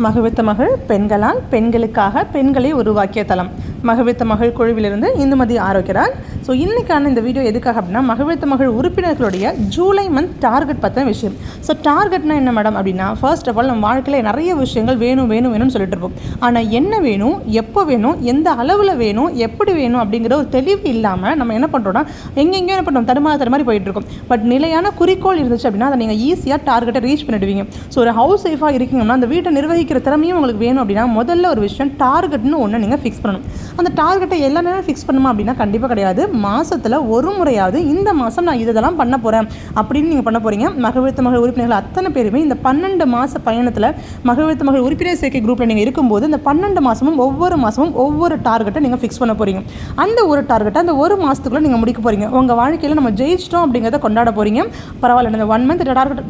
மகிழ்வித்த மகள் பெண்களால் பெண்களுக்காக பெண்களை உருவாக்கிய தளம் மகிழ்வித்த மகள் குழுவிலிருந்து இந்துமதி ஆரோக்கியரால் ஸோ இன்றைக்கான இந்த வீடியோ எதுக்காக அப்படின்னா மகிழ்வித்த மகள் உறுப்பினர்களுடைய ஜூலை மந்த் டார்கெட் பற்றின விஷயம். ஸோ டார்கெட்னா என்ன மேடம் அப்படின்னா ஃபர்ஸ்ட் ஆஃப் ஆல் நம்ம வாழ்க்கையில் நிறைய விஷயங்கள் வேணும் வேணும் வேணும்னு சொல்லிட்டு இருப்போம். ஆனால் என்ன வேணும் எப்போ வேணும் எந்த அளவில் வேணும் எப்படி வேணும் அப்படிங்கிற ஒரு தெளிவு இல்லாமல் நம்ம என்ன பண்ணுறோம்னா எங்கெங்கேயோ என்ன பண்ணுறோம் தடுமாற தடுமாறி போயிட்டு இருக்கோம். பட் நிலையான குறிக்கோள் இருந்துச்சு அப்படின்னா அதை நீங்கள் ஈஸியாக டார்கெட்டை ரீச் பண்ணிடுவீங்க. ஸோ ஒரு ஹவுஸ் ஒய்ஃபாக இருக்கீங்கன்னா அந்த வீட்டை நிர்வகிக்கிற திறமையும் உங்களுக்கு வேணும் அப்படின்னா முதல்ல ஒரு விஷயம் டார்கெட்னு ஒன்று நீங்கள் ஃபிக்ஸ் பண்ணணும். அந்த டார்கெட்டை எல்லா நேரம் ஃபிக்ஸ் பண்ணுமா அப்படின்னா கண்டிப்பாக கிடையாது. மாதத்தில் ஒரு முறையாவது இந்த மாதம் நான் இதெல்லாம் பண்ண போகிறேன் அப்படின்னு நீங்கள் பண்ண போகிறீங்க மகிழ்வித்த மகள் உறுப்பினர்கள் அத்தனை பேருமே இந்த பன்னெண்டு மாத பயணத்தில் மகிழ்வித்த மகள் உறுப்பினர் சேர்க்கை குரூப்பில் நீங்கள் இருக்கும்போது இந்த பன்னெண்டு மாதமும் ஒவ்வொரு மாதமும் ஒவ்வொரு டார்கெட்டை நீங்கள் ஃபிக்ஸ் பண்ண போகிறீங்க அந்த ஒரு டார்கெட்டை அந்த ஒரு மாதத்துக்குள்ளே நீங்கள் முடிக்க போகிறீங்க உங்கள் வாழ்க்கையில் நம்ம ஜெயிச்சிட்டோம் அப்படிங்கிறத கொண்டாட போகிறீங்க பரவாயில்ல இந்த ஒன் மந்த் டார்கெட்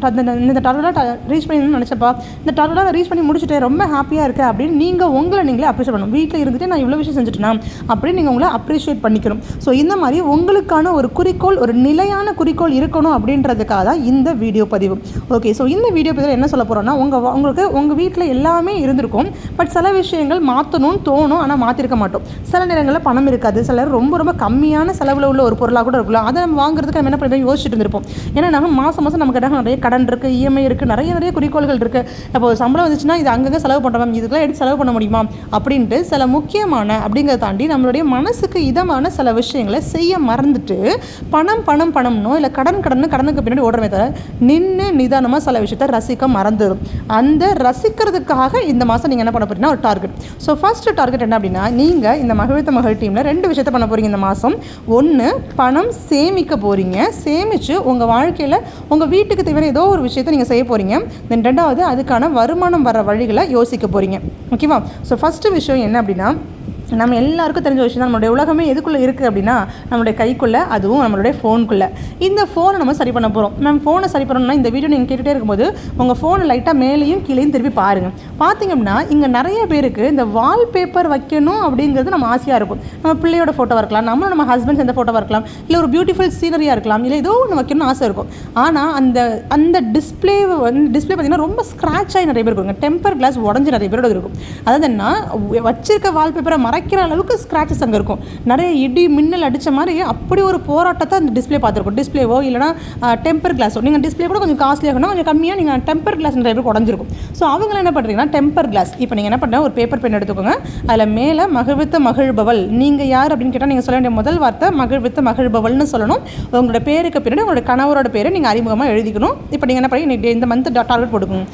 இந்த டார்கெட்டாக ரீச் பண்ணி நினச்சப்பா இந்த டார்கெட்டாக ரீச் பண்ணி முடிச்சுட்டேன் ரொம்ப ஹாப்பியாக இருக்கேன் அப்படின்னு நீங்கள் உங்களை நீங்களே அப்ரிஷியேட் பண்ணணும். வீட்டில் இருந்துட்டு நான் இவ்வளோ விஷயம் செஞ்சு செஞ்சுட்டேனா அப்படின்னு நீங்கள் உங்களை அப்ரிஷியேட் பண்ணிக்கணும். ஸோ இந்த மாதிரி உங்களுக்கான ஒரு குறிக்கோள் ஒரு நிலையான குறிக்கோள் இருக்கணும் அப்படின்றதுக்காக தான் இந்த வீடியோ பதிவு. ஓகே ஸோ இந்த வீடியோ பதிவில் என்ன சொல்ல போகிறோன்னா உங்கள் உங்களுக்கு உங்கள் வீட்டில் எல்லாமே இருந்திருக்கும். பட் சில விஷயங்கள் மாற்றணும்னு தோணும் ஆனால் மாற்றிருக்க மாட்டோம். சில நேரங்களில் பணம் இருக்காது. சிலர் ரொம்ப ரொம்ப கம்மியான செலவில் உள்ள ஒரு பொருளாக கூட இருக்கலாம் அதை நம்ம வாங்குறதுக்கு நம்ம என்ன பண்ணி யோசிச்சுட்டு இருந்திருப்போம். ஏன்னா நம்ம மாதம் மாதம் நமக்கு இடம் நிறைய கடன் இருக்குது இஎம்ஐ இருக்குது நிறைய நிறைய குறிக்கோள்கள் இருக்குது இப்போ ஒரு சம்பளம் வந்துச்சுன்னா இது அங்கங்கே செலவு பண்ணுறோம் இதுக்கெல்லாம் எடுத்து செலவு பண்ண முடியுமா? அப்படின்ட்டு சில முக்கியமான அப்படி அப்படிங்கிறத தாண்டி நம்மளுடைய மனசுக்கு இதமான சில விஷயங்களை செய்ய மறந்துட்டு பணம் பணம் பணம்னோ இல்லை கடன் கடன் கடனுக்கு பின்னாடி ஓடுறமே தவிர நின்று நிதானமாக சில விஷயத்த ரசிக்க மறந்துடும் அந்த ரசிக்கிறதுக்காக இந்த மாதம் நீங்கள் என்ன பண்ண போகிறீங்கன்னா ஒரு டார்கெட் ஸோ ஃபஸ்ட்டு டார்கெட் என்ன அப்படின்னா நீங்கள் இந்த மகிழ்த்த மகள் டீமில் ரெண்டு விஷயத்த பண்ண போகிறீங்க இந்த மாதம் ஒன்று பணம் சேமிக்க போகிறீங்க சேமித்து உங்கள் வாழ்க்கையில் உங்கள் வீட்டுக்கு தேவையான ஏதோ ஒரு விஷயத்தை நீங்கள் செய்ய போகிறீங்க தென் ரெண்டாவது அதுக்கான வருமானம் வர வழிகளை யோசிக்க போகிறீங்க ஓகேவா ஸோ ஃபஸ்ட்டு விஷயம் என்ன அப்படின்னா நம்ம எல்லாருக்கும் தெரிஞ்ச விஷயம் தான். நம்மளுடைய உலகமே எதுக்குள்ளே இருக்குது அப்படின்னா நம்மளுடைய கைக்குள்ளே அதுவும் நம்மளுடைய ஃபோனுக்குள்ளே இந்த ஃபோனை நம்ம சரி பண்ண போகிறோம் மேம் ஃபோனை சரி பண்ணணும்னா இந்த வீடியோ நீங்கள் கேட்டுகிட்டே இருக்கும்போது உங்கள் ஃபோனை லைட்டாக மேலேயும் கீழேயும் திருப்பி பாருங்கள் பார்த்தீங்க அப்படின்னா இங்கே நிறைய பேருக்கு இந்த வால்பேப்பர் வைக்கணும் அப்படிங்கிறது நம்ம ஆசையாக இருக்கும். நம்ம பிள்ளையோட ஃபோட்டோவாக இருக்கலாம் நம்ம நம்ம ஹஸ்பண்ட் சேர்ந்த ஃபோட்டோவாக இருக்கலாம் இல்லை ஒரு பியூட்டிஃபுல் சீனரியாக இருக்கலாம். இல்லை ஏதோ ஒன்று வைக்கணும்னு ஆசை இருக்கும். ஆனால் அந்த அந்த டிஸ்பிளே வந்து டிஸ்பிளே பார்த்தீங்கன்னா ரொம்ப ஸ்க்ராட்ச் ஆகி நிறைய பேர் இருக்குங்க டெம்பர் கிளாஸ் உடஞ்சி நிறைய பேரோட இருக்கும். அதாவது என்ன வச்சிருக்க வால்பேப்பரை மறை மறைக்கிற அளவுக்கு ஸ்க்ராச்சஸ் அங்கே இருக்கும். நிறைய இடி மின்னல் அடித்த மாதிரி அப்படி ஒரு போராட்டத்தை அந்த டிஸ்பிளே பார்த்துருக்கும். டிஸ்பிளேவோ இல்லைனா டெம்பர் கிளாஸோ நீங்கள் டிஸ்பிளே கூட கொஞ்சம் காஸ்ட்லியாக இருக்கணும் கொஞ்சம் கம்மியாக நீங்கள் டெம்பர் கிளாஸ் நிறைய பேருக்கு உடஞ்சிருக்கும். ஸோ அவங்க என்ன பண்ணுறீங்கன்னா டெம்பர் கிளாஸ் இப்போ நீங்கள் என்ன பண்ணுறேன் ஒரு பேப்பர் பென் எடுத்துக்கோங்க. அதில் மேலே மகிழ்வித்த மகிழ்பவள். நீங்கள் யார் அப்படின்னு கேட்டால் நீங்கள் சொல்ல வேண்டிய முதல் வார்த்தை மகிழ்வித்த மகிழ்பவள்னு சொல்லணும். உங்களோட பேருக்கு பின்னாடி உங்களோட கணவரோட பேரை நீங்கள் அறிமுகமாக எழுதிக்கணும். இப்போ நீங்கள் என்ன பண்ணி இந்த மந்த் டார்கெட் கொடுக்கணும்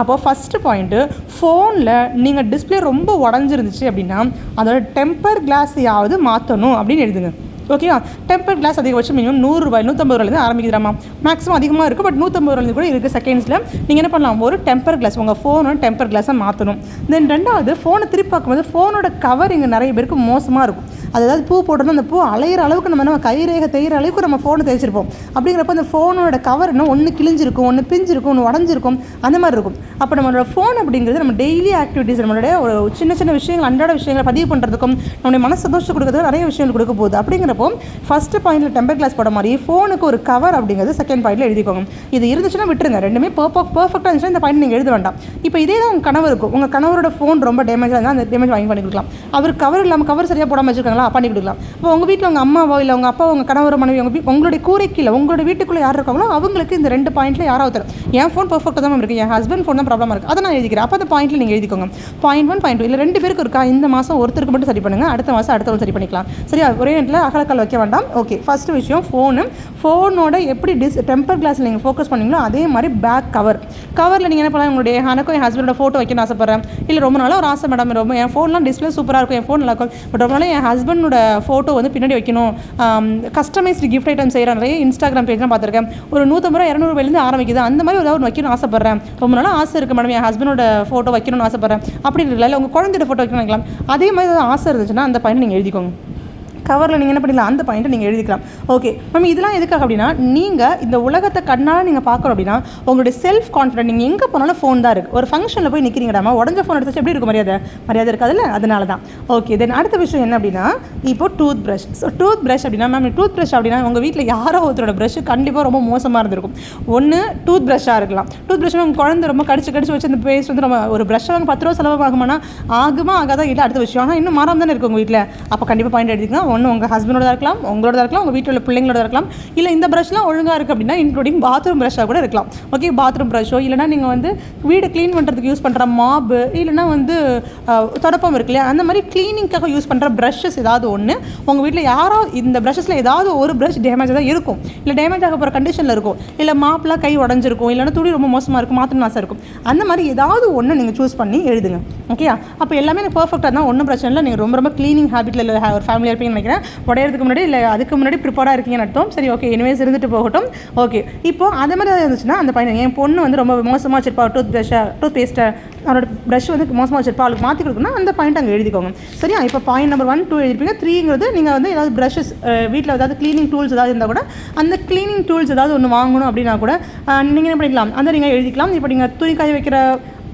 அப்போது ஃபஸ்ட்டு பாயிண்ட்டு ஃபோனில் நீங்கள் டிஸ்பிளே ரொம்ப உடஞ்சிருந்துச்சு அப்படின்னா அதோட டெம்பர் கிளாஸையாவது மாற்றணும் அப்படின்னு எழுதுங்க. ஓகேவா டெம்பர் கிளாஸ் அதிகபட்சம் மினிமம் நூறுரூவாய் நூற்றம்பது ரூபாயிலேருந்து ஆரம்பிக்கிறாமா மேக்ஸிமம் அதிகமாக இருக்குது பட் நூற்றம்பது ரூபாயிலேருந்து கூட இருக்குது செகண்ட்ஸில் நீங்கள் என்ன பண்ணலாம்? ஒரு டெம்பர் கிளாஸ் உங்கள் ஃபோனோட டெம்பர் கிளாஸை மாற்றணும் தென் ரெண்டாவது ஃபோனை திருப்பி பார்க்கும்போது ஃபோனோட கவர் இங்கே நிறைய பேருக்கு மோசமாக இருக்கும். அது ஏதாவது பூ போட்டோம்னா அந்த பூ அலையிற அளவுக்கு நம்ம நம்ம கைரேகை தேய்கிற அளவுக்கு நம்ம ஃபோனை தேய்ச்சிருப்போம். அப்படிங்கிறப்ப அந்த ஃபோனோட கவர் இன்னும் ஒன்று கிழிஞ்சிருக்கும் ஒன்று பிஞ்சிருக்கும் ஒன்று உடஞ்சிருக்கும் அந்த மாதிரி இருக்கும். அப்போ நம்மளோட ஃபோன் அப்படிங்கிறது நம்ம டெய்லி ஆக்டிவிட்டீஸ் நம்மளுடைய ஒரு சின்ன சின்ன விஷயங்கள் அன்றாட விஷயங்களை பதிவு பண்ணுறதுக்கும் நம்மளுடைய மன சந்தோஷம் கொடுக்கறதுக்கு நிறைய விஷயங்கள் கொடுக்க போகுது. அப்படிங்கிறப்போ ஃபஸ்ட்டு பாயிண்டில் டெம்பர் கிளாஸ் போட மாதிரி ஃபோனுக்கு ஒரு கவர் அப்படிங்கிறது செகண்ட் பாயிண்டில் எழுதிக்கோங்க. இது இருந்துச்சுன்னா விட்டுருங்க. ரெண்டுமே பர்ஃபெக்ட் பர்ஃபெக்டாக இருந்துச்சுன்னா இந்த பாயிண்ட் நீங்கள் எழுத வேண்டாம். இப்போ இதே தான் உங்கள் கணவருக்கும் உங்கள் கணவரோட ஃபோன் ரொம்ப டேமேஜாக இருந்தால் அந்த டேமேஜ் வாங்கி பண்ணி கொடுக்கலாம் அவர் கவர் இல்லாமல் கவர் சரியாக போடாமல் வச்சுருக்காங்களா? பண்ணி கொடுக்கலாம். இப்போ உங்கள் வீட்டில் உங்கள் அம்மாவோ இல்லை உங்கள் அப்பா உங்கள் கணவர் மனைவி உங்கள் வீ- உங்களுடைய கூரைக்கீழே உங்களோட வீட்டுக்குள்ளே யார் இருக்காங்களோ அவங்களுக்கு இந்த ரெண்டு பாயிண்ட்டில் யாராவது தரும். என் ஃபோன் பர்ஃபெக்டாக தான் இருக்குது என் ஹஸ்பண்ட் ஃபோன் தான் ப்ராப்ளமாக இருக்குது அதை நான் எழுதிக்கிறேன். அப்போ அந்த பாயிண்ட்டில் நீங்கள் எழுதிக்கோங்க. பாயிண்ட் ஒன் பாயிண்ட் டூ இல்லை ரெண்டு பேருக்கு இருக்கா? இந்த மாதம் ஒருத்தருக்கு மட்டும் சரி பண்ணுங்கள் அடுத்த மாதம் அடுத்தவங்க சரி பண்ணிக்கலாம். சரியா? ஒரே நேரத்தில் அகலக்கால் வைக்க வேண்டாம். ஓகே ஃபஸ்ட்டு விஷயம் ஃபோனு ஃபோனோட எப்படி டிஸ் டெம்பர் கிளாஸில் நீங்கள் ஃபோக்கஸ் பண்ணீங்களோ அதே மாதிரி பேக் கவர் கவரில் நீங்கள் என்ன பண்ணலாம்? உங்களுடைய எனக்கும் என் ஹஸ்பண்டோட ஃபோட்டோ வைக்கணும்னு ஆசைப்பட்றேன். இல்லை ரொம்ப நாளாக ஒரு ஆசை மேடம் ரொம்ப என் ஃபோன்லாம் டிஸ்பிளே சூப்பராக இருக்கும். என் ஃபோன் நல்லா இருக்கும். பட் ரொம்ப நாளாக என் ஹஸ்பண்டோட ஃபோட்டோ வந்து பின்னாடி வைக்கணும். கஸ்டமைஸ்டு கிஃப்ட் ஐட்டம் செய்கிற நிறைய இன்ஸ்டாகிராம் பேஜ்லாம் பார்த்துருக்கேன். ஒரு நூற்றம்பது ரூபா இரநூறுபாயிலேருந்து ஆரம்பிக்குது. அந்த மாதிரி ஏதாவது ஒன்று வைக்கணும்னு ஆசைப்பட்றேன். ரொம்ப நாளாக ஆசை இருக்குது மேடம் என் ஹஸ்பண்டோட ஃபோட்டோ வைக்கணும்னு ஆசைப்பட்றேன். அப்படி இருக்குல்ல இல்லை உங்கள் குழந்தையோட ஃபோட்டோ வைக்கணும் வைக்கலாம். அதே மாதிரி ஏதாவது ஆசை இருந்துச்சுன்னா அந்த பையனை நீங்கள் எழுதிக்கோங்க. கவரில் நீங்கள் என்ன பண்ணிக்கலாம் அந்த பாயிண்ட்டை நீங்கள் எழுதிக்கலாம். ஓகே மேம் இதெல்லாம் எதுக்காக அப்படின்னா நீங்கள் இந்த உலகத்தை கண்ணால் நீங்கள் பார்க்குறோம் அப்படின்னா உங்களுடைய செல்ஃப் கான்ஃபிடென்ட் நீங்கள் எங்கே போனாலும் ஃபோன் தான் இருக்குது ஒரு ஃபங்க்ஷனில் போய் நிற்கிறீங்கடாமா உடஞ்ச ஃபோன் எடுத்து எப்படி இருக்கும்? மரியாதை? மரியாதை இருக்காதுல்ல? அதனால தான். ஓகே தென் அடுத்த விஷயம் என்ன அப்படின்னா இப்போ toothbrush so toothbrush அப்படின்னா மேம் டூத் ப்ரஷ் அப்படின்னா உங்கள் வீட்டில் யாரோ ஒருத்தரோட ப்ரஷ் கண்டிப்பாக ரொம்ப மோசமாக இருந்திருக்கும். ஒன்று டூத் ப்ரஷ்ஷாக இருக்கலாம். டூத் ப்ரஷ் உங்கள் குழந்தை ரொம்ப கடிச்சு கடிச்சு வச்சு அந்த பேஸ்ட் வந்து நம்ம ஒரு ப்ரஷ் வாங்க பத்து ரூபா செலவாகுமானா ஆகுமா ஆகாதா? இல்லை அடுத்த விஷயம். ஆனால் இன்னும் மாறாம தானே இருக்கும் உங்கள் வீட்டில் அப்போ கண்டிப்பாக பாயிண்ட் எடுத்துக்கலாம். ஒன்று உங்கள் ஹஸ்பண்டோட இருக்கலாம் உங்களோட இருக்கலாம் உங்கள் வீட்டில் உள்ள பிள்ளைங்களோட இருக்கலாம். இல்லை இந்த ப்ரஷ்லாம் ஒழுங்காக இருக்குது அப்படின்னா இன்க்ளூடிங் பாத்ரூம் ப்ரஷ்ஷாக கூட இருக்கலாம். ஓகே பாத்ரூம் ப்ரஷ்ஷோ இல்லைனா நீங்கள் வந்து வீடு க்ளீன் பண்ணுறதுக்கு யூஸ் பண்ணுற மாப்பு இல்லைனா வந்து தொடப்பம் இருக்கு இல்லையா? அந்த மாதிரி க்ளீனிங்காக யூஸ் பண்ணுற ப்ரஷஸ் ஏதாவது ஒன்று உங்கள் வீட்டில் யாரோ இந்த ப்ரஷஸில் ஏதாவது ஒரு ப்ரஷ் டேமேஜ் தான் இருக்கும். இல்லை டேமேஜ் ஆக போகிற கண்டிஷனில் இருக்கும். இல்லை மாப்பில் கை உடஞ்சிருக்கும். இல்லைனா துணி ரொம்ப மோசமாக இருக்கும் மாற்றணும் ஆசை இருக்கும். அந்த மாதிரி ஏதாவது ஒன்று நீங்கள் சூஸ் பண்ணி எழுதுங்க. ஓகே அப்போ எல்லாமே எனக்கு பர்ஃபெக்டாக தான். ஒன்றும் பிரச்சனை இல்லை. நீங்கள் ரொம்ப ரொம்ப க்ளீனிங் ஹேபிட்டில் இல்லை ஒரு ஃபேமிலியாக இருப்பீங்க நினைக்கிறேன். உடையறதுக்கு முன்னாடி இல்லை அதுக்கு முன்னாடி ப்ரிப்பேர்டாக இருக்கீங்கன்னு அர்த்தம். சரி ஓகே இனிமேல் இருந்துட்டு போகட்டும். ஓகே இப்போ அது மாதிரி ஏதாவது இருந்துச்சுன்னா அந்த பையன் என் பொண்ணு வந்து ரொம்ப மோசமாக வச்சிருப்பா டூத் ப்ரஷ்ஷை டூத் பேஸ்ட்டை அவரோட ப்ரஷ் வந்து மோசமாக வச்சிருப்பா அவளுக்கு மாற்றி கொடுக்கணும் அந்த பாயிண்ட் அங்கே எழுதிக்கோங்க. சரியா? இப்போ பாயிண்ட் நம்பர் ஒன் டூ எழுதிப்பீங்க த்ரீங்கிறது நீங்கள் வந்து ஏதாவது ப்ரஷஸ் வீட்டில் ஏதாவது க்ளீனிங் டூல்ஸ் ஏதாவது இருந்தால் கூட அந்த க்ளீனிங் டூல்ஸ் ஏதாவது ஒன்று வாங்கணும் அப்படின்னா கூட நீங்கள் என்ன பண்ணிக்கலாம்? அந்த நீங்கள் எழுதிக்கலாம். இப்போ நீங்கள் துணி காய வைக்கிற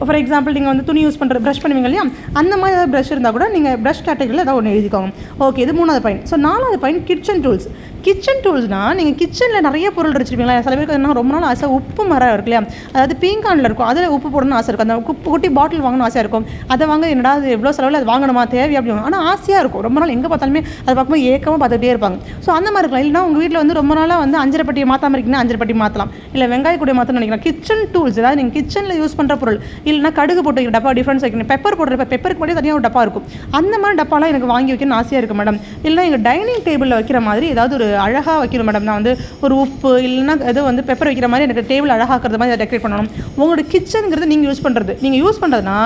ஃபார் எக்ஸாம்பிள் நீங்கள் வந்து துணி யூஸ் பண்ணுற ப்ரஷ் பண்ணுவீங்க இல்லையா? அந்த மாதிரி ஏதாவது ப்ரஷ் இருந்தால் கூட நீங்கள் ப்ரஷ் கேட்டகரியில் ஏதாவது ஒன்று எழுதிக்கோங்க. ஓகே இது மூணாவது பாயிண்ட் ஸோ நாலாவது பாயிண்ட் கிச்சன் டூல்ஸ் கிச்சன் டூல்ஸ்னால் நீங்கள் கிச்சனில் நிறைய பொருள் வச்சுருப்பீங்களா? சில பேருக்கு என்ன ரொம்ப நாள் ஆசை உப்பு மரம் இருக்கு இல்லையா? அதாவது பீங்கானில் இருக்கும். அதில் உப்பு போடணும்னு ஆசை இருக்கும் அந்த உப்பு குட்டி பாட்டில் வாங்கணும் ஆசையாக இருக்கும். அதை வாங்க என்னடா அது எவ்வளோ செலவில் அது வாங்கணுமா? தேவை அப்படி ஆனால் ஆசையாக இருக்கும். ரொம்ப நாள் எங்கே பார்த்தாலுமே அதை பார்க்கும்போது ஏக்கமாக பார்த்துட்டே இருப்பாங்க. ஸோ அந்த மாதிரி இருக்கலாம். இல்லைனா உங்கள் வீட்டில் வந்து ரொம்ப நாளாக வந்து அஞ்சரை பட்டியை மாற்றாம இருக்கீங்கன்னா அஞ்சரை பட்டி மாற்றலாம் இல்லை வெங்காய கூட மாற்றணும்னு நினைக்கிறேன். கிச்சன் டூல்ஸ் அதாவது நீங்கள் கிச்சனில் யூஸ் பண்ணுற பொருள். இல்லைனா கடுகு போட்டு டப்பா டிஃப்ரென்ஸ் வைக்கணும். பெப்பர் போடுற பெப்பருக்கு மட்டும் தனியாக ஒரு டப்பா இருக்கும். அந்த மாதிரி டப்பாலாம் எனக்கு வாங்கி வைக்கணும்னு ஆசையாக இருக்குது மேடம் இல்லைனா எங்கள் டைனிங் டேபிளில் வைக்கிற மாதிரி ஏதாவது ஒரு அழகாக வைக்கணும் மேடம் நான் வந்து ஒரு உப்பு இல்லைன்னா ஏதோ வந்து பெப்பர் வைக்கிற மாதிரி எனக்கு டேபிள் அழகாக்கிறது மாதிரி அதை டெக்கரேட் பண்ணணும். உங்களோட கிச்சனுங்கிறது நீங்கள் யூஸ் பண்ணுறது நீங்கள் யூஸ் பண்ணுறதுனா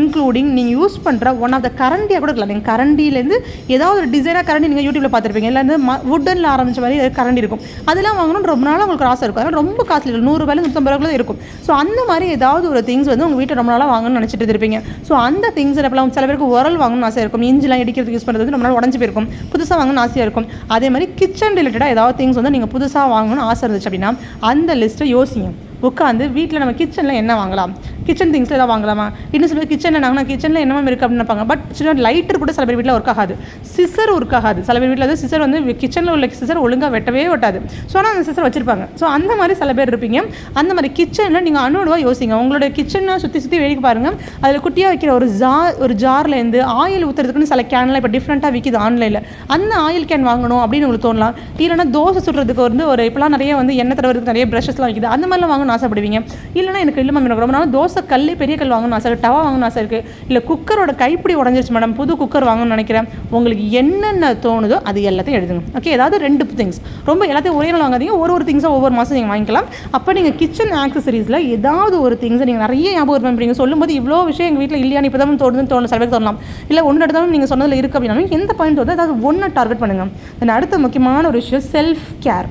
இன்க்ளூடிங் நீங்கள் யூஸ் பண்ணுற ஒன் ஆஃப் த கரண்டியாக கூட இருக்கலாம். நீங்கள் கரண்டிலேருந்து ஏதாவது ஒரு டிசைனாக கரண்டி நீங்கள் யூடியூப்பில் பார்த்துருப்பீங்க. இல்லை வந்து வுட்டனில் ஆரம்பிச்ச மாதிரி கரண்டி இருக்கும். அதெல்லாம் வாங்கணும்னு ரொம்ப நாளாக உங்களுக்கு ஆசை இருக்கும். அதெல்லாம் ரொம்ப காஸ்ட்லி இருக்கும். நூறு நூற்றம்பது இருக்கும். ஸோ அந்த மாதிரி ஏதாவது ஒரு திங்ஸ் வந்து உங்கள் வீட்டில் ரொம்ப நாளாக வாங்கணும்னு நினச்சிட்டு இருப்பீங்க. ஸோ அந்த திங்ஸ் எப்பலாம் சில பேருக்கு உரல் வாங்கணும்னு ஆசை இருக்கும். இஞ்சிலாம் இடிக்கிறதுக்கு யூஸ் பண்ணுறது வந்து ரொம்ப நாள் உடஞ்சி போயிருக்கும். புதுசாக வாங்கணும்னு ஆசையாக இருக்கும். அதே மாதிரி கிச்சன் ரிலேட்டடாக ஏதாவது திங்ஸ் வந்து நீங்கள் புதுசாக வாங்கணும்னு ஆசை இருந்துச்சு அப்படின்னா அந்த லிஸ்ட்டை யோசிங்க. உட்காந்து வீட்டில் நம்ம கிச்சனில் என்ன வாங்கலாம்? கிச்சன் திங்ஸில் எல்லாம் வாங்கலாமா? இன்னும் சில பேர் கிச்சனில் நாங்கள் கிச்சனில் என்ன மேம் இருக்குது அப்படின்னு நினைப்பாங்க. பட் சில லைட்டர் கூட சில பேர் வீட்டில் ஒர்க் ஆகாது. சிசர் ஒர்க் ஆகாது. சில பேர் வீட்டில் வந்து சிசர் வந்து கிச்சனில் உள்ள சிசர் ஒழுங்காக வெட்டவே வெட்டாது ஸோ ஆனால் அந்த சிசர் வச்சிருப்பாங்க. ஸோ அந்த மாதிரி சில பேர் இருப்பீங்க. அந்த மாதிரி கிச்சனில் நீங்கள் அணுவா யோசிங்க. உங்களோட கிச்சனை சுற்றி சுற்றி வேடிக்கை பாருங்கள் அதில் குட்டியாக வைக்கிற ஒரு ஜா ஒரு ஜார்லேருந்து ஆயில் ஊற்றுறதுக்குன்னு சில கேன்லாம் இப்போ டிஃப்ரெண்ட்டாக விற்கிது ஆன்லைனில். அந்த ஆயில் கேன் வாங்கணும் அப்படின்னு உங்களுக்கு தோணலாம். இல்லைனா தோசை சுடுறதுக்கு வந்து ஒரு இப்போலாம் நிறைய வந்து எண்ணெய் தடவுறதுக்கு நிறைய ப்ரஷஸ்லாம் விற்கிது அந்த மாதிரிலாம் வாங்கணும். வாங்கணும்னு ஆசைப்படுவீங்க. இல்லைனா எனக்கு இல்லை மேம் எனக்கு ரொம்ப நாள் தோசை கல் பெரிய கல் வாங்கணும்னு ஆசை இருக்கு டவா வாங்கணும்னு ஆசை இருக்குது இல்லை குக்கரோட கைப்பிடி உடஞ்சிருச்சு மேடம் புது குக்கர் வாங்கணும்னு நினைக்கிறேன். உங்களுக்கு என்னென்ன தோணுதோ அது எல்லாத்தையும் எழுதுங்க. ஓகே ஏதாவது ரெண்டு திங்ஸ் ரொம்ப எல்லாத்தையும் ஒரே நாள் வாங்காதீங்க. ஒரு ஒரு திங்ஸாக ஒவ்வொரு மாதம் நீங்கள் வாங்கிக்கலாம். அப்போ நீங்கள் கிச்சன் ஆக்சசரிஸில் ஏதாவது ஒரு திங்ஸை நீங்கள் நிறைய ஞாபகம் பண்ணுறீங்க சொல்லும்போது இவ்வளோ விஷயம் எங்கள் வீட்டில் இல்லையா? இப்போ தான் தோணுதுன்னு தோணும் சில பேர் தோணலாம் இல்லை ஒன்று எடுத்தாலும் நீங்கள் சொன்னதில் இருக்குது அப்படின்னா எந்த பாயிண்ட் வந்து அதாவது ஒன்று டார்கெட் பண்ணுங்கள் தென் அடுத்த முக்கியமான ஒரு விஷயம் செல்ஃப் கேர்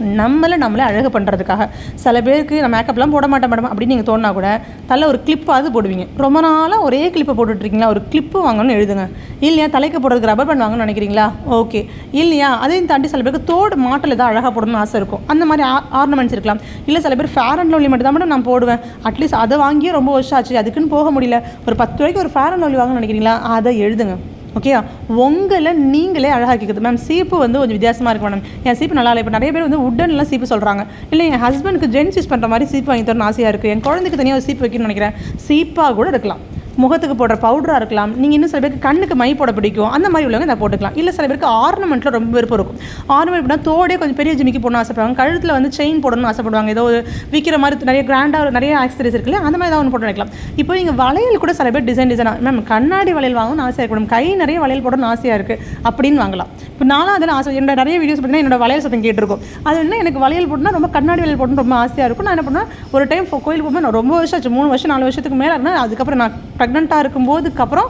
நம்மளை நம்மளே அழகு பண்ணுறதுக்காக சில பேருக்கு நான் மேக்கப்லாம் போட மாட்டேன் மேடம் அப்படின்னு நீங்கள் தோணுனா கூட தலை ஒரு கிளிப்பாவது போடுவீங்க. ரொம்ப நாளாக ஒரே கிளிப்பை போட்டுட்ருக்கீங்களா ஒரு கிளிப்பு வாங்கணும்னு எழுதுங்க. இல்லையா தலைக்கு போடுறதுக்கு ரப்பர் பேண்ட் வாங்கணும்னு நினைக்கிறீங்களா? ஓகே இல்லையா அதையும் தாண்டி சில பேருக்கு தோடு மாட்டில் தான் அழகாக போடணும்னு ஆசை இருக்கும். அந்த மாதிரி ஆர்னமெண்ட்ஸ் இருக்கலாம். இல்லை சில பேர் ஃபேர் அண்ட் லவ்லி மட்டும் தான் நான் போடுவேன். அட்லீஸ்ட் அதை வாங்கியே ரொம்ப வருஷம் ஆச்சு. அதுக்குன்னு போக முடியல. ஒரு பத்து ரூபாய்க்கு ஒரு ஃபேர் அண்ட் லவ்லி வாங்கணும்னு நினைக்கிறீங்களா? அதை எழுதுங்க. ஓகேயா உங்களை நீங்களே அழகாக்கிக்கிறது. மேம் சீப்பு வந்து கொஞ்சம் வித்தியாசமாக இருக்கு மேடம் என் சீப்பு நல்லா இல்லை. இப்போ நிறைய பேர் வந்து உட்டன்லாம் சீப்பு சொல்கிறாங்க இல்லை என் ஹஸ்பண்டுக்கு ஜென்ஸ் யூஸ் பண்ணுற மாதிரி சீப்பு வாங்கி தரணும்னு ஆசையாக இருக்குது என் குழந்தைக்கு தனியாக ஒரு சீப்பு வைக்கணும்னு நினைக்கிறேன். சீப்பாக கூட இருக்கலாம். முகத்துக்கு போடுற பவுடராக இருக்கலாம். நீங்கள் இன்னும் சில பேருக்கு கண்ணுக்கு மை போட பிடிக்கும். அந்த மாதிரி உள்ளவங்க இதை போட்டுக்கலாம். இல்லை சில பேருக்கு ஆர்னமெண்ட்டில் ரொம்ப விருப்பம் இருக்கும். ஆர்னமெண்ட் எப்படின்னா தோடே கொஞ்சம் பெரிய ஜிமிக்கி போடணும்னு ஆசைப்படுவாங்க. கழுத்தில் வந்து செயின் போடணும்னு ஆசைப்படுவாங்க. ஏதோ ஒரு விற்கிற மாதிரி நிறைய கிராண்டாக நிறைய ஆக்சரிஸ் இருக்குல்ல அந்த மாதிரி தான் ஒன்று போட்டு வைக்கலாம். இப்போ நீங்கள் வளையல் கூட சில பேர் டிசைன் டிசைனாக மேம் கண்ணாடி வளையல் வாங்கணும்னு ஆசையாக இருக்கும் கை நிறைய வளையல் போடணும்னு ஆசையாக இருக்குது அப்படின்னு வாங்கலாம். இப்போ நானும் அதில் ஆசை என்னோட நிறைய வீடியோஸ் பார்த்தீங்கன்னா என்னோட வளையல் சத்தம் கேட்டிருக்கும். அது என்ன எனக்கு வளையல் போட்டுனா ரொம்ப கண்ணாடி வளையல் போடணும் ரொம்ப ஆசையாக இருக்கும். நான் என்ன பண்ணேன் ஒரு டைம் கோயில் போகும்போது நான் ரொம்ப வருஷம் ஆச்சு. மூணு வருஷம் நாலு வருஷத்துக்கு மேலே இருந்தால் அதுக்கப்புறம் நான் ப்ரெக்னெண்ட்டாக இருக்கும்போதுக்கு அப்புறம்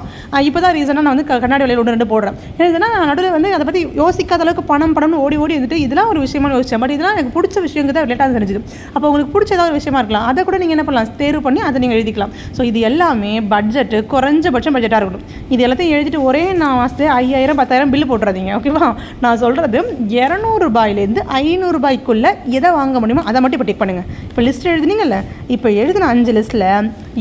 இப்போ தான் ரீசனாக நான் வந்து கண்ணாடி வலையில் ஒன்று ரெண்டு போடுறேன். ஏன்னா நான் நடுவில் வந்து அதை பற்றி யோசிக்காத அளவுக்கு பணம் பணம்னு ஓடி ஓடி வந்துட்டு இதெல்லாம் ஒரு விஷயமா யோசிச்சேன். பட் இதெல்லாம் எனக்கு பிடிச்ச விஷயங்க தான் ரிலேட்டாக தெரிஞ்சுது. அப்போ உங்களுக்கு பிடிச்ச ஏதாவது ஒரு விஷயமா இருக்கலாம். அதை கூட நீங்கள் என்ன பண்ணலாம்? தேர்வு பண்ணி அதை நீங்கள் எழுதிக்கலாம். ஸோ இது எல்லாமே பட்ஜெட்டு குறைஞ்சபட்சம் பட்ஜெட்டாக இருக்கணும் இது எல்லாத்தையும் எழுதிட்டு ஒரே நான் மாதத்து ஐயாயிரம் பத்தாயிரம் பில்லு போட்டுறாதீங்க ஓகேவா நான் சொல்கிறது இரநூறுபாயிலேருந்து ஐநூறுபாய்க்குள்ளே எதை வாங்க முடியுமோ அதை மட்டும் இப்போ டிக் பண்ணுங்கள் இப்போ லிஸ்ட் எழுதுனீங்கல்ல? இப்போ எழுதின அஞ்சு லிஸ்ட்டில்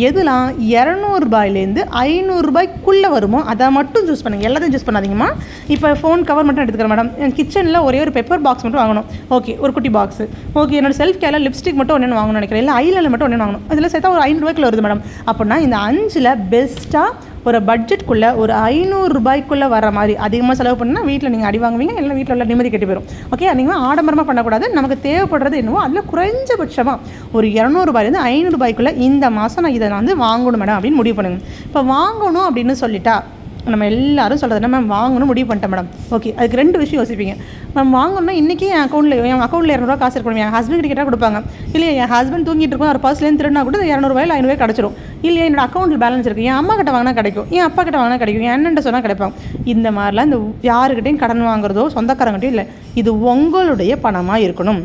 எதுலாம் இரநூறுபாயிலேருந்து ஐநூறுரூபாய்க்குள்ளே வருமோ அதை மட்டும் சூஸ் பண்ணுங்கள் எல்லாத்தையும் சூஸ் பண்ணாதீங்கம்மா. இப்போ ஃபோன் கவர் மட்டும் எடுத்துக்கிறேன் மேடம் என் கிச்சனில் ஒரே ஒரு பெப்பர் பாக்ஸ் மட்டும் வாங்கணும். ஓகே ஒரு குட்டி பாக்ஸ் ஓகே என்னோட செல்ஃப் கேரில் லிப்ஸ்டிக் மட்டும் ஒன்று வாங்கணும்னு நினைக்கிறேன். இல்லை ஐலைனர் மட்டும் ஒன்று வாங்கணும். அதில் சேர்த்தா ஒரு ஐநூறுபாய்க்குள்ள வருது மேடம் அப்படின்னா இந்த அஞ்சில் பெஸ்ட்டாக ஒரு பட்ஜெட்குள்ளே ஒரு ஐநூறுரூபாய்க்குள்ளே வர மாதிரி அதிகமாக செலவு பண்ணால் வீட்டில் நீங்கள் அடி வாங்குவீங்க இல்லை வீட்டில் உள்ள நிம்மதி கெட்டு போயிடும் ஓகே நீங்கள் ஆடம்பரமாக பண்ணக்கூடாது. நமக்கு தேவைப்படுறது என்னவோ அதில் குறைஞ்சபட்சமாக ஒரு இரநூறுபாயிலேருந்து ஐநூறுபாய்க்குள்ளே இந்த மாதம் நான் இதை நான் வந்து வாங்கணும் மேடம் அப்படின்னு முடிவு பண்ணுங்க. இப்போ வாங்கணும் அப்படின்னு சொல்லிட்டா நம்ம எல்லாரும் சொல்கிறது மேம் வாங்கணும் முடிவு பண்ணிட்டேன் மேடம் ஓகே அதுக்கு ரெண்டு விஷயம் யோசிப்பீங்க. மேம் வாங்கணும்னா இன்றைக்கி என் அக்கௌண்ட்டில் என் அக்கௌண்ட்டில் இரநூறுவா காசு இருக்கணும். என் ஹஸ்பண்ட் கேட்டால் கொடுப்பாங்க. இல்லையா என் ஹஸ்பண்ட் தூங்கிட்டு இருக்கும். ஒரு பர்ஸ்லேருந்து திருடினா கூட இரநூறுவாயில் ஐநூறுவா கிடச்சிரும். இல்லையா என்னோட அக்கௌண்ட்டில் பேலன்ஸ் இருக்குது என் அம்மா கிட்ட வாங்கினா கிடைக்கும். என் அப்பா கிட்ட வாங்கினா கிடைக்கும். என் அண்ணன் சொன்னால் கிடைப்பாங்க. இந்த மாதிரிலாம் இந்த யாருக்கிட்டையும் கடன் வாங்குறதோ சொந்தக்காரங்கிட்டையும் இல்லை. இது உங்களுடைய பணமாக இருக்கணும்.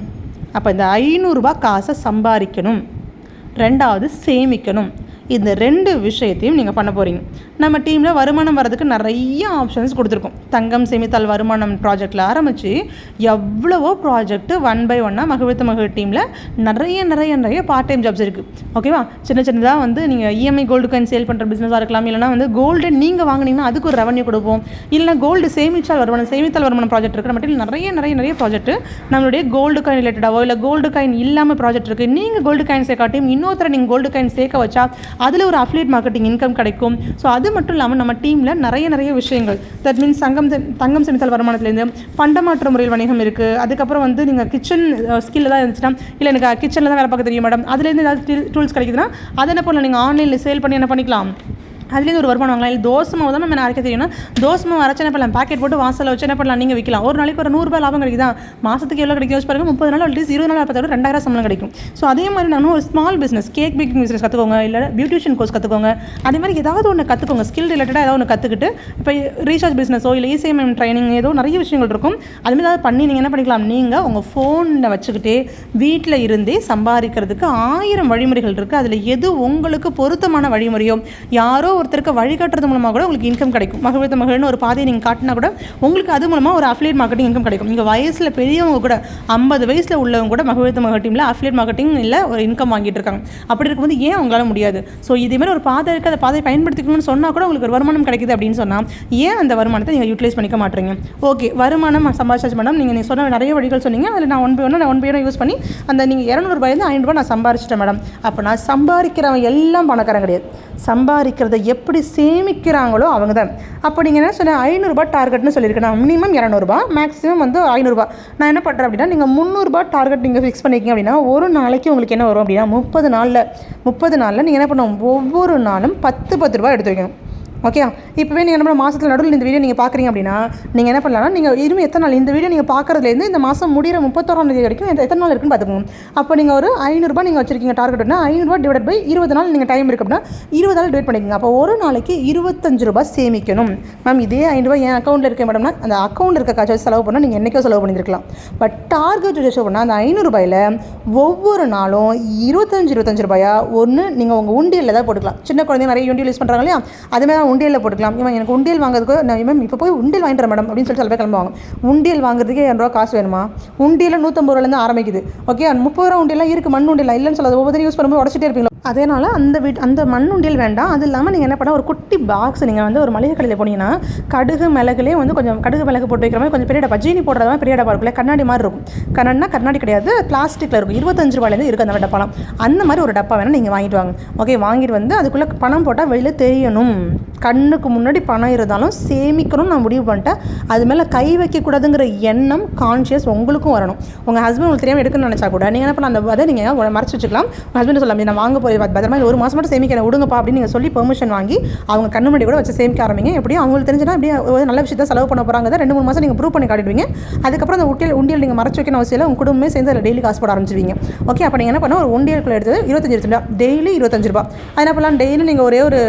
அப்போ இந்த ஐநூறுரூபா காசை சம்பாதிக்கணும். ரெண்டாவது சேமிக்கணும். இந்த ரெண்டு விஷயத்தையும் நீங்கள் பண்ண போகிறீங்க நம்ம டீமில் வருமானம் வரதுக்கு நிறைய ஆப்ஷன்ஸ் கொடுத்துருக்கோம். தங்கம் சேமித்தால் வருமானம் ப்ராஜெக்டில் ஆரம்பித்து எவ்வளவோ ப்ராஜெக்ட்டு ஒன் பை ஒன்னாக மகிழ்த்து மகிழ் டீமில் நிறைய நிறைய நிறைய பார்ட் டைம் ஜாப்ஸ் இருக்குது ஓகேவா சின்ன சின்னதாக வந்து நீங்கள் இஎம்ஐ கோல்டு காயின் சேல் பண்ணுற பிஸ்னஸாக இருக்கலாம். இல்லைனா வந்து கோல்டு நீங்கள் வாங்கினீங்கன்னா அதுக்கு ஒரு ரெவன்யூ கொடுப்போம். இல்லைனா கோல்டு சேமித்தால் வருமானம் சேமித்தால் வருமானம் ப்ராஜெக்ட் இருக்கிற மட்டும் நிறைய நிறைய நிறைய ப்ராஜெக்ட் நம்மளுடைய கோல்டு காயின் ரிலேட்டடாவோ இல்லை கோல்டு காயின் இல்லாமல் ப்ராஜெக்ட் இருக்குது நீங்கள் கோல்டு காயின் சேர்க்காட்டியும் இன்னொருத்தரை நீங்கள் கோல்டு காயின் சேர்க்க வச்சா அதில் ஒரு அஃபிலியேட் மார்க்கெட்டிங் இன்கம் கிடைக்கும். ஸோ அது மட்டும் இல்லாமல் நம்ம டீமில் நிறைய நிறைய விஷயங்கள். தட் மீன்ஸ் தங்கம் தங்கம் செமித்தல் வருமானத்துலேருந்து பண்டமாற்று முறையில் வணிகம் இருக்குது அதுக்கப்புறம் வந்து நீங்கள் கிச்சன் ஸ்கில் தான் இருந்துச்சுன்னா இல்லை எனக்கு கிச்சனில் தான் வேலை பார்க்க தெரியும் மேடம் அதுலேருந்து ஏதாவது டூல்ஸ் கிடைக்குதுன்னா அதை என்ன பண்ணலாம் நீங்கள் ஆன்லைனில் சேல் பண்ணி என்ன பண்ணிக்கலாம்? அதுலேருந்து ஒரு வருமானம் வாங்கலாம். இல்லை தோசை மாவு தான் நம்ம அரைக்க தெரியும்னா தோசை மாவு அரைச்சு என்ன பண்ணலாம்? பேக்கெட் போட்டு வாசலில் வச்சு என்ன பண்ணலாம்? நீங்கள் விற்கலாம் ஒரு நாளைக்கு ஒரு நூறுரூபா லாபம் கிடைக்குதா? மாதத்துக்கு எவ்வளோ கிடைக்கும் யோசிச்சு பாருங்கள் முப்பது நாள் அட்லீஸ்ட் இருபது நாள் பார்த்தா ரெண்டாயிரம் சம்பளம் கிடைக்கும். ஸோ அதே மாதிரி நானும் ஒரு small business cake baking business கற்றுக்கோங்க இல்லை பியூட்டிஷியன் கோர்ஸ் கற்றுக்கோங்க அதே மாதிரி ஏதாவது ஒன்று கற்றுக்கோங்க ஸ்கில் ரிலேட்டடாக ஏதாவது ஒன்று கற்றுக்கிட்டு இப்போ ரீசார்ஜ் பிஸ்னஸோ இல்லை இசிஎம்எம் ட்ரைனிங் ஏதோ நிறைய விஷயங்கள் இருக்கும். அதுமாதிரி ஏதாவது பண்ணி நீங்கள் என்ன பண்ணிக்கலாம்? நீங்கள் உங்கள் ஃபோனில் வச்சுக்கிட்டே வீட்டில் இருந்தே சம்பாதிக்கிறதுக்கு ஆயிரம் வழிமுறைகள் இருக்குது அதில் எது உங்களுக்கு பொருத்தமான வழிமுறையோ யாரோ ஒருத்தருக்கு வழிகாட்டுறது மூலமாக கூட உங்களுக்கு இன்கம் கிடைக்கும். மகிழ்த்த மகிழ்னு ஒரு பாதையை நீங்கள் காட்டினா கூட உங்களுக்கு அது மூலமாக ஒரு அஃபிலியேட் மார்க்கெட்டிங் இன்கம் கிடைக்கும். இங்கே வயசில் பெரியவங்க கூட ஐம்பது வயசில் உள்ளவங்க கூட மகிழ்த்த மகள் டீமில் அஃபிலியேட் மார்க்கெட்டிங் இல்லை ஒரு இன்கம் வாங்கிட்டு இருக்காங்க. அப்படி இருக்கும்போது ஏன் அவங்களால முடியாது? ஸோ இதே மாதிரி ஒரு பாதை இருக்குது அந்த பாதையை பயன்படுத்திக்கணும்னு சொன்னால் கூட உங்களுக்கு ஒரு வருமானம் கிடைக்குது அப்படின்னு சொன்னால் ஏன் அந்த வருமானத்தை நீங்கள் யூட்டிலைஸ் பண்ணிக்க மாட்டீங்க? ஓகே வருமானம் சம்பாதிச்சாச்சு மேடம் நீங்கள் நீங்கள் சொன்ன நிறைய வழிகள் சொன்னீங்க. அதில் நான் ஒன் பை ஒன்று நான் ஒன் பை ஒன்று யூஸ் பண்ணி அந்த நீங்கள் இரநூறுபாயிலேருந்து ஐநூறுபா நான் சம்பாரிச்சிட்டேன் மேடம் அப்போ நான் சம்பாதிக்கிறவன் எல்லாம் பணக்காரன் கிடையாது. சம்பாதிக்கிறத எப்படி சேமிக்கிறாங்களோ அவங்க தான் அப்போ நீங்கள் என்ன சொன்ன ஐநூறுரூபா டார்கெட்னு சொல்லியிருக்கேன் நான் மினிமம் இரநூறுபா மேக்ஸிமம் வந்து ஐநூறுரூபா நான் என்ன பண்ணுறேன் அப்படின்னா நீங்கள் முந்நூறுபா டார்கெட் நீங்கள் ஃபிக்ஸ் பண்ணிக்கிங்க அப்படின்னா ஒரு நாளைக்கு உங்களுக்கு என்ன வரும் அப்படின்னா முப்பது நாளில் முப்பது நாளில் நீங்கள் என்ன பண்ணுவோம் ஒவ்வொரு நாளும் பத்து பத்து ரூபா எடுத்து வைக்கணும். ஓகே இப்போவே நீங்கள் என்ன மாதத்தில் நடுவில் இந்த வீடியோ நீங்கள் பார்க்குறீங்க அப்படின்னா நீங்கள் என்ன பண்ணலாம்னா நீங்கள் இருமே எத்தனை நாள்? இந்த வீடியோ நீங்கள் பார்க்குறதுலேருந்து இந்த மாதம் முடிகிற முப்பத்தோராம் தேதி வரைக்கும் எத்தனை நாள் இருக்குன்னு பார்த்துக்கோங்க அப்போ நீங்கள் ஒரு ஐநூறுரூபா நீங்கள் வச்சிருக்கீங்க டார்கெட்னா ஐநூறுரூவா டிவைட் பை இருபது நாள் நீங்கள் டைம் இருக்கு அப்படின்னா இருபது நாள் டிவைட் பண்ணிக்கோங்க. அப்போ ஒரு நாளைக்கு இருபத்தஞ்சு ரூபாய் சேமிக்கணும். மேம் இதே ஐநூறுரூவா என் அக்கௌண்ட்டில் இருக்கேன் மேடம்னா அந்த அக்கௌண்ட் இருக்க காசு செலவு பண்ணால் நீங்கள் என்றைக்கோ செலவு பண்ணியிருக்கலாம். பட் டார்கெட் ஷோ பண்ணால் அந்த ஐநூறுரூபாயில் ஒவ்வொரு நாளும் இருபத்தஞ்சு இருபத்தஞ்சு ரூபாயா? ஒன்று நீங்கள் உங்கள் உண்டியலில் தான் போட்டுக்கலாம். சின்ன குழந்தைங்க நிறைய உண்டியல் யூஸ் பண்ணுறாங்க இல்லையா? அதுமாதிரி வேணால் உண்டியலில் போட்டுக்கலாம். இவன் எனக்கு உண்டியல் வாங்குறதுக்கு நான் மேம் இப்போ போய் உண்டியல் வாங்கிட்டு மேடம் அப்படின்னு சொல்லி சில பேர் கிளம்புவாங்க. உண்டியல் வாங்குறதுக்கு இரநூறுவா காசு வேணுமா? உண்டியில் நூற்றம்பது ரூபாலேருந்து ஆரம்பிக்குது. ஓகே முப்பது ரூபா உண்டியெல்லாம் இருக்குது மண் உண்டியெல்லாம் இல்லைன்னு சொல்லாது. ஒவ்வொரு யூஸ் பண்ணும்போது உடச்சிட்டே இருப்பீங்களா? அதனால் அந்த வீட் அந்த மண்ணுண்டியல் வேண்டாம். அது இல்லாமல் நீங்கள் என்ன பண்ணால் ஒரு குட்டி பாக்ஸ் நீங்கள் வந்து ஒரு மளிகை கடையில் போனீங்கன்னா கடுகு மிளகுலேயே வந்து கொஞ்சம் கடுகு மிளகு போட்டு வைக்கிற மாதிரி கொஞ்சம் பெரிய டப்பா ஜீனி போடுறது மாதிரி பெரிய டப்பா இருக்குல்ல கண்ணாடி மாதிரி இருக்கும். கண்ணாடினா கண்ணாடி கிடையாது பிளாஸ்டிக்கில் இருக்கும். இருபத்தஞ்சு ரூபாயிலேருந்து இருக்குது அந்த டப்பாலாம். அந்த மாதிரி ஒரு டப்பா வேணால் நீங்கள் வாங்கிட்டு வாங்க. ஓகே வாங்கிட்டு வந்து அதுக்குள்ளே பணம் போட்டால் வெளியில் தெரியணும். கண்ணுக்கு முன்னாடி பணம் இருந்தாலும் சேமிக்கணும்னு நான் முடிவு பண்ணிட்டேன். அது மேலே கை வைக்கக்கூடாதுங்கிற எண்ணம் கான்ஷியஸ் உங்களுக்கும் வரணும். உங்கள் ஹஸ்பண்ட் உங்களுக்கு தெரியாமல் எடுக்கணும்னு நினச்சா கூட நீங்கள் என்ன பண்ண அந்த அதை நீங்கள் மறைச்சி வச்சுக்கலாம். உங்கள் ஹஸ்பண்ட் சொல்லலாம் நான் வாங்க போய் பத்திரமா ஒரு மாதம் மட்டும் சேமிக்க விடுங்கப்பா அப்படின்னு நீங்கள் சொல்லி பெர்மிஷன் வாங்கி அவங்க கண்ணு முன்னாடி கூட வச்சு சேமிக்க ஆரம்பிங்க. எப்படியும் அவங்களுக்கு தெரிஞ்சுன்னா அப்படியே ஒரு நல்ல விஷயத்த செலவு பண்ண போகிறாங்க ரெண்டு மூணு மாதம் நீங்கள் ப்ரூவ் பண்ணி காட்டிடுவீங்க. அதுக்கப்புறம் அந்த உண்டியல் உண்டியல் நீங்கள் மறைச்சு வைக்கணும் அவசியம் இல்லை. உங்கள் குடும்பமே சேர்ந்து அதில் டெய்லி காசு போட ஆரம்பிச்சிருவீங்க. ஓகே அப்போ நீங்கள் என்ன பண்ணால் ஒரு உண்டியலுக்குள்ள எடுத்து இருபத்தஞ்சு ரூபா டெய்லி இருபத்தஞ்சு ரூபா அதனால் என்ன டெய்லி நீங்கள் ஒரே ஒரு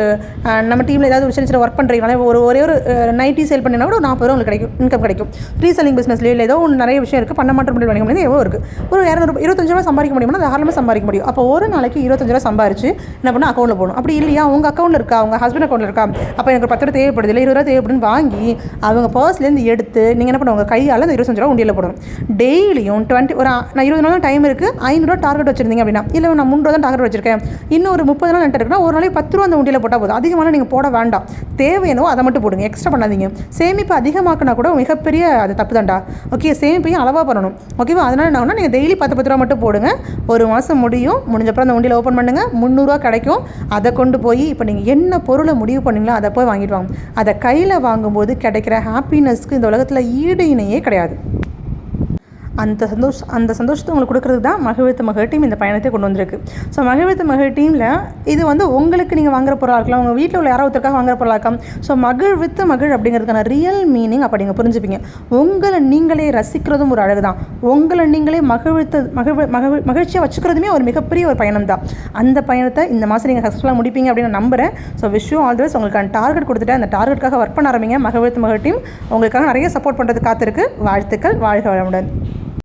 நம்ம டீமில் ஏதாவது ஒரு சின்ன சின்ன ஒர்க் பண்ணுறீங்களா ஒரு ஒரே ஒரு நைட்டி சேல் பண்ணினா கூட நாற்பது ரூபா உங்களுக்கு கிடைக்கும் இன்கம் கிடைக்கும். ரீசெல்லிங் பிஸ்னஸ்லேயே இல்லை ஏதோ ஒன்று நிறைய விஷயம் இருக்குது பண்ண மாட்டோம் பண்ணி பண்ணிக்க எவ்வளோ இருக்குது ஒரு இரநூறு இருபத்தஞ்சு ரூபா சம்பாதிக்க முடியும்னா தாராளமாக சம்பாதிக்க முடியும். அப்போ ஒரு நாளைக்கு இருபத்தஞ்சு ரூபா சம்பாரிச்சு என்ன பண்ண அக்கௌண்ட்டில் போகணும் அப்படி இல்லையா? உங்கள் அக்கௌண்ட்டில் இருக்கா? உங்கள் ஹஸ்பண்ட் அக்கௌண்ட்டில் இருக்கா? அப்போ எனக்கு ஒரு பத்து ரூபா தேவைப்படுது இல்லை இருபது ரூபா தேவைப்படுன்னு வாங்கி அவங்க பர்ஸ்லேருந்து எடுத்து நீங்கள் என்ன பண்ணுவாங்க? கையால் அந்த இருபத்தஞ்சு ரூபா உண்டியில் போடணும். டெய்லியும் டுவெண்ட்டி ஒரு நான் இருபது நாள் டைம் இருக்குது ஐநூறுரூவா டார்கெட் வச்சிருந்தீங்க அப்படின்னா. இல்லை நான் முந்நூறு தான் டார்கெட் வச்சிருக்கேன். இன்னும் ஒரு முப்பது நாள் நட்டு இருக்குன்னா ஒரு நாளைக்கு பத்து ரூபா அந்த உண்டியில் போட்டால் போதும். அதிகமான நீங்கள் போட வேண்டாம். தேவையானவோ அதை மட்டும் போடுங்க. எக்ஸ்ட்ரா பண்ணாதீங்க. சேமிப்பு அதிகமாக்கினா கூட மிகப்பெரிய அது தப்பு தான்டா ஓகே சேமிப்பையும் அளவாக பண்ணணும். ஓகேவா அதனால் என்ன நீங்கள் டெய்லி பத்து பத்து ரூபா மட்டும் போடுங்க. ஒரு மாதம் முடியும். முடிஞ்சப்பறம் அந்த உண்டியில் ஓப்பன் பண்ணுங்கள் முந்நூறுரூவா கிடைக்கும். அதை கொண்டு போய் இப்போ நீங்கள் என்ன பொருளை முடிவு பண்ணீங்களோ அதை போய் வாங்கிட்டு வாங்க. அதை கையில் வாங்கும்போது கிடைக்கிற ஹாப்பினஸ்க்கு இந்த உலகத்தில் ஈடு இணையே கிடையாது. அந்த சந்தோஷம் அந்த சந்தோஷத்தை உங்களுக்கு கொடுக்குறது தான் மகிழ்வித்த மகள் டீம் இந்த பயணத்தை கொண்டு வந்திருக்கு. ஸோ மகிழ்வித்த மகள் டீமில் இது வந்து உங்களுக்கு நீங்கள் வாங்குற பொருளாக இருக்கலாம் உங்கள் வீட்டில் உள்ள யாரோ ஒருத்தருக்காக வாங்குற பொருளாக இருக்கலாம். ஸோ மகிழ் வித்த மகிழ் அப்படிங்கிறதுக்கான ரியல் மீனிங் அப்போ நீங்கள் புரிஞ்சுப்பீங்க. உங்களை நீங்களே ரசிக்கிறதும் ஒரு அழகு தான். உங்களை நீங்களே மகிழ்வித்த மகிழ் மகிழ் மகிழ்ச்சியாக வச்சுக்கிறதுமே ஒரு மிகப்பெரிய ஒரு பயணம் தான். அந்த பயணத்தை இந்த மாதம் நீங்கள் சக்ஸஸ்ஃபுல்லாக முடிப்பீங்க அப்படின்னு நான் நம்புறேன். ஸோ விஷயம் ஆல்வேஸ் உங்களுக்கான டார்கெட் கொடுத்துட்டு அந்த டார்கெட்டுக்காக ஒர்க் பண்ண ஆரம்பிங்க. மகிழ்வித்த மகள் டீம் உங்களுக்காக நிறைய சப்போர்ட் பண்ணுறது காத்திருக்கு. வாழ்த்துக்கள். வாழ்க வளமுடன்.